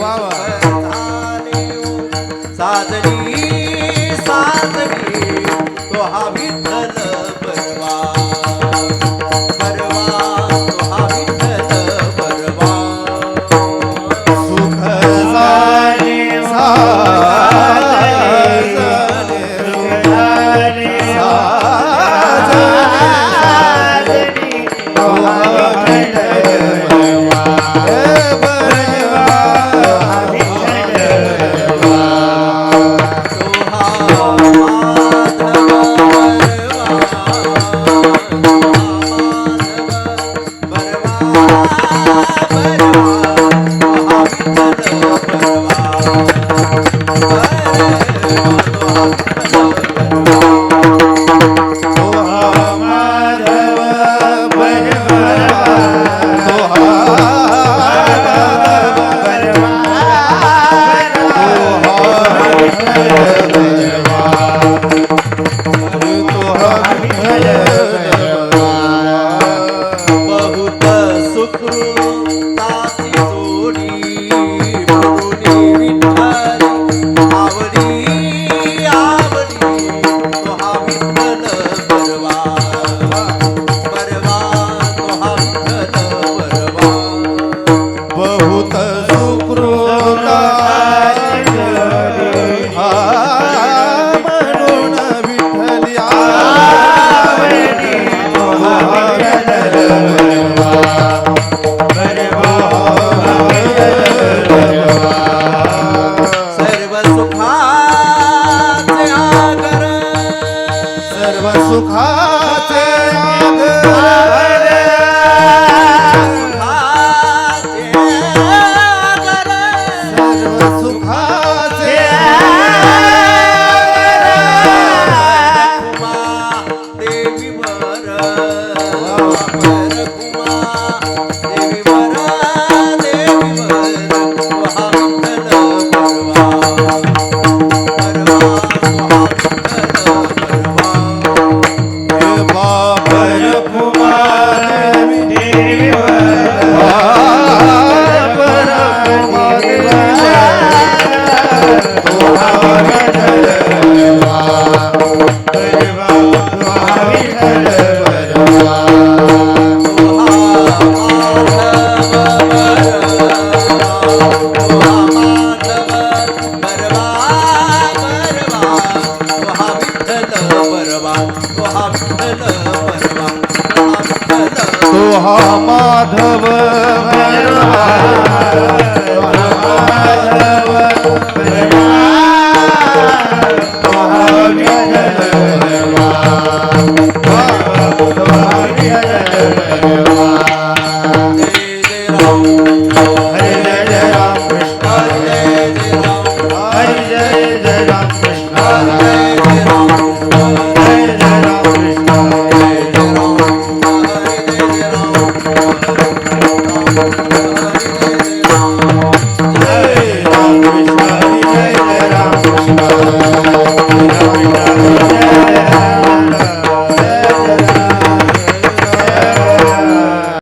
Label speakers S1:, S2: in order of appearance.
S1: वा वा साजनी साजनी तो हा सर्व सुखाचे
S2: सर्व सुखाचे
S1: परवा तो हा माधव परवा
S2: तो हा माधव परवा